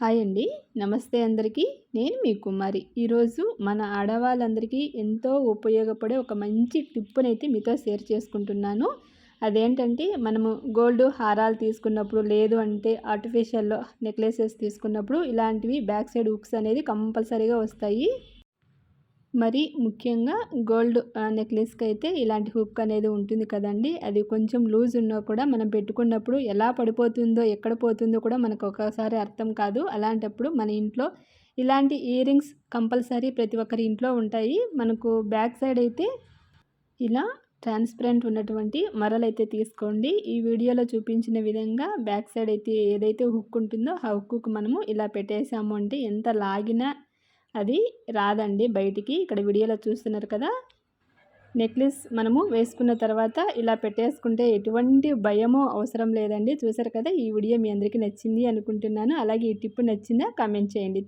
Hi అండి. నమస్తే అందరికీ. నేను మీ కుమారి. ఈరోజు మన ఆడవాళ్ళందరికీ ఎంతో ఉపయోగపడే ఒక మంచి టిప్పునైతే మీతో షేర్ చేసుకుంటున్నాను. అదేంటంటే మనము గోల్డ్ హారాలు తీసుకున్నప్పుడు లేదు అంటే ఆర్టిఫిషియల్లో నెక్లెసెస్ తీసుకున్నప్పుడు ఇలాంటివి బ్యాక్ సైడ్ హుక్స్ అనేది కంపల్సరీగా వస్తాయి. మరి ముఖ్యంగా గోల్డ్ నెక్లెస్కి అయితే ఇలాంటి హుక్ అనేది ఉంటుంది కదండి. అది కొంచెం లూజ్ ఉన్నా కూడా మనం పెట్టుకున్నప్పుడు ఎలా పడిపోతుందో ఎక్కడ పోతుందో కూడా మనకు ఒక్కసారి అర్థం కాదు. అలాంటప్పుడు మన ఇంట్లో ఇలాంటి ఇయర్ రింగ్స్ కంపల్సరీ ప్రతి ఒక్కరి ఇంట్లో ఉంటాయి. మనకు బ్యాక్ సైడ్ అయితే ఇలా ట్రాన్స్పరెంట్ ఉన్నటువంటి మరలు అయితే తీసుకోండి. ఈ వీడియోలో చూపించిన విధంగా బ్యాక్ సైడ్ అయితే ఏదైతే హుక్ ఉంటుందో ఆ హుక్కు మనము ఇలా పెట్టేసాము అంటే ఎంత లాగినా అది రాదండి బయటికి. ఇక్కడ వీడియోలో చూస్తున్నారు కదా. నెక్లెస్ మనము వేసుకున్న తర్వాత ఇలా పెట్టేసుకుంటే ఎటువంటి భయము అవసరం లేదండి. చూసారు కదా ఈ వీడియో మీ అందరికీ నచ్చింది అనుకుంటున్నాను. అలాగే ఈ టిప్ నచ్చిందా కామెంట్ చేయండి.